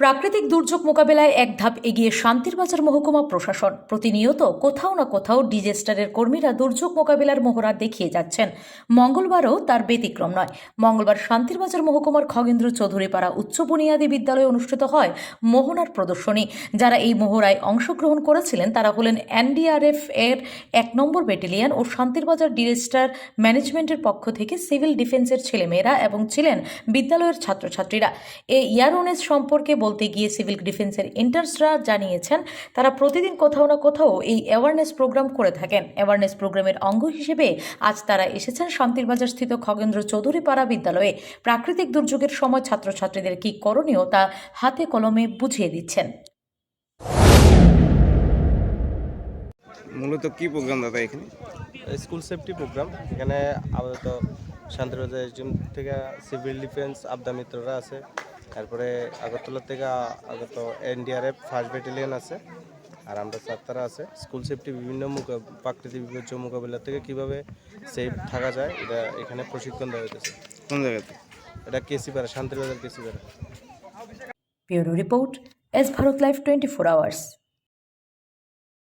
প্রাকৃতিক দুর্যোগ মোকাবেলায় এক ধাপ এগিয়ে শান্তিরবাজার মহকুমা প্রশাসন। প্রতিনিয়ত কোথাও না কোথাও ডিজেস্টারের কর্মীরা দুর্যোগ মোকাবেলার মহড়া দেখিয়ে যাচ্ছেন। মঙ্গলবারও তার ব্যতিক্রম নয়। মঙ্গলবার শান্তিরবাজার মহকুমার খগেন্দ্র চৌধুরীপাড়া উচ্চ বুনিয়াদী বিদ্যালয়ে অনুষ্ঠিত হয় মোহনার প্রদর্শনী। যারা এই মহড়ায় অংশগ্রহণ করেছিলেন, তারা হলেন এনডিআরএফ এর এক নম্বর ব্যাটেলিয়ান ও শান্তিরবাজার ডিরেস্টার ম্যানেজমেন্টের পক্ষ থেকে সিভিল ডিফেন্সের ছেলেমেয়েরা এবং ছিলেন বিদ্যালয়ের ছাত্রছাত্রীরা। এই ইয়ারোনেস সম্পর্কে বলতে গিয়ে সিভিল ডিফেন্সের ইন্টার্সরা জানিয়েছেন তারা প্রতিদিন কোথাও না কোথাও এই অ্যাওয়ারনেস প্রোগ্রাম করে থাকেন। অ্যাওয়ারনেস প্রোগ্রামের অঙ্গ হিসেবে আজ তারা এসেছেন শান্তিরবাজার স্থিত খগেন্দ্র চৌধুরী পাড়া বিদ্যালয়ে। প্রাকৃতিক দুর্যোগের সময় ছাত্রছাত্রীদের কী করণীয় তা হাতে কলমে বুঝিয়ে দিচ্ছেন। মূলত কি প্রোগ্রাম দাদা এখানে? স্কুল সেফটি প্রোগ্রাম এখানে আপাতত শান্তিবাজার থেকে সিভিল ডিফেন্স আবদা মিত্ররা আছে। তারপরে আগরতলা থেকে আগত এনডিআরএফ ফার্স্ট ব্যাটালিয়ন আছে আর আমরা ছাত্ররা আছে। স্কুল সেফটি বিভিন্ন মোকা প্রাকৃতিক বিপর্যয় মোকাবিলা থেকে কীভাবে সেফ থাকা যায় এটা এখানে প্রশিক্ষণ দেওয়া হইতেছে। কোন জায়গাতে? এটা Kesipara Shantibazar Kesipara bureau report S Bharat live twenty four hours.